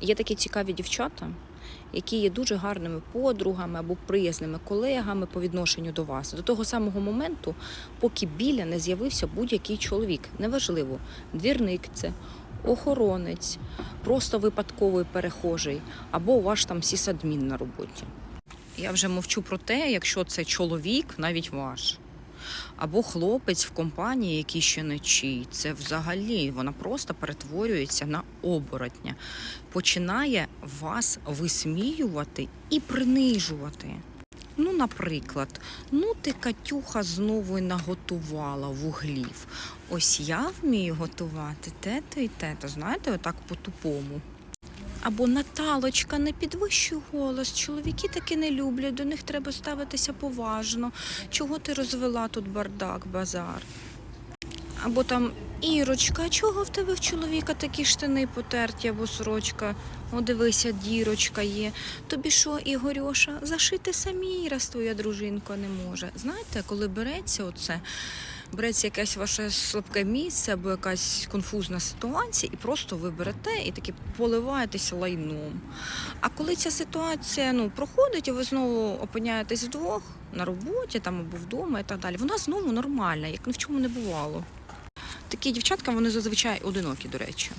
Є такі цікаві дівчата, які є дуже гарними подругами або приязними колегами по відношенню до вас до того самого моменту, поки біля не з'явився будь-який чоловік. Неважливо, двірник це, охоронець, просто випадковий перехожий, або ваш там сісадмін на роботі. Я вже мовчу про те, якщо це чоловік, навіть ваш. Або хлопець в компанії, який ще не чий. Це взагалі вона просто перетворюється на оборотня, починає вас висміювати і принижувати. Ну, наприклад, ну ти Катюха знову наготувала вуглів. Ось я вмію готувати те-то і те-то. Знаєте, отак по-тупому. Або Наталочка, не підвищуй голос. Чоловіки таки не люблять, до них треба ставитися поважно. Чого ти розвела тут бардак, базар? Або там Ірочка, чого в тебе в чоловіка такі штани потерті або сорочка? О, дивися, дірочка є. Тобі що, Ігорьоша, зашити самі, раз твоя дружинка не може. Знаєте, коли береться оце, береться якесь ваше слабке місце або якась конфузна ситуація, і просто ви берете і таки поливаєтеся лайном. А коли ця ситуація ну, проходить, і ви знову опиняєтесь вдвох на роботі там або вдома і так далі, вона знову нормальна, як ні в чому не бувало. Такі дівчатка, вони зазвичай одинокі, до речі,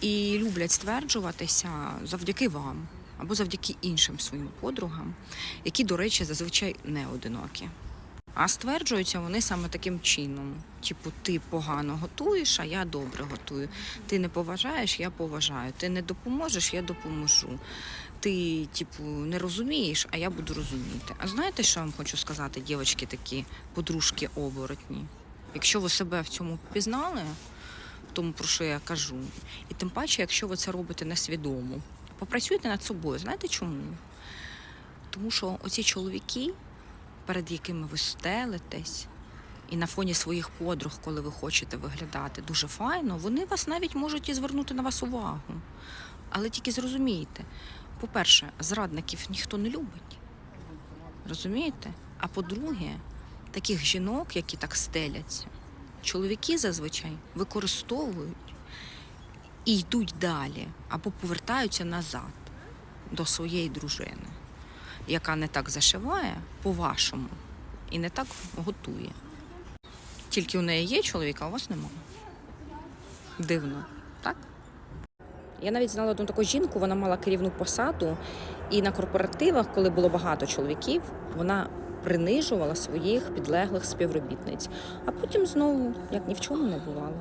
і люблять стверджуватися завдяки вам або завдяки іншим своїм подругам, які, до речі, зазвичай не одинокі. А стверджуються вони саме таким чином: типу, ти погано готуєш, а я добре готую. Ти не поважаєш, я поважаю. Ти не допоможеш, я допоможу. Ти, типу, не розумієш, а я буду розуміти. А знаєте, що я вам хочу сказати, дівчатки такі, подружки оборотні? Якщо ви себе в цьому пізнали, в тому, про що я кажу, і тим паче, якщо ви це робите несвідомо, попрацюйте над собою. Знаєте чому? Тому що оці чоловіки, перед якими ви стелитесь, і на фоні своїх подруг, коли ви хочете виглядати дуже файно, вони вас навіть можуть і звернути на вас увагу. Але тільки зрозумійте, по-перше, зрадників ніхто не любить. Розумієте? А по-друге, таких жінок, які так стеляться, чоловіки зазвичай використовують і йдуть далі або повертаються назад до своєї дружини, яка не так зашиває по-вашому і не так готує. Тільки у неї є чоловік, а у вас немає. Дивно, так? Я навіть знала одну таку жінку, вона мала керівну посаду, і на корпоративах, коли було багато чоловіків, вона принижувала своїх підлеглих співробітниць, а потім знову, як ні в чому не бувало.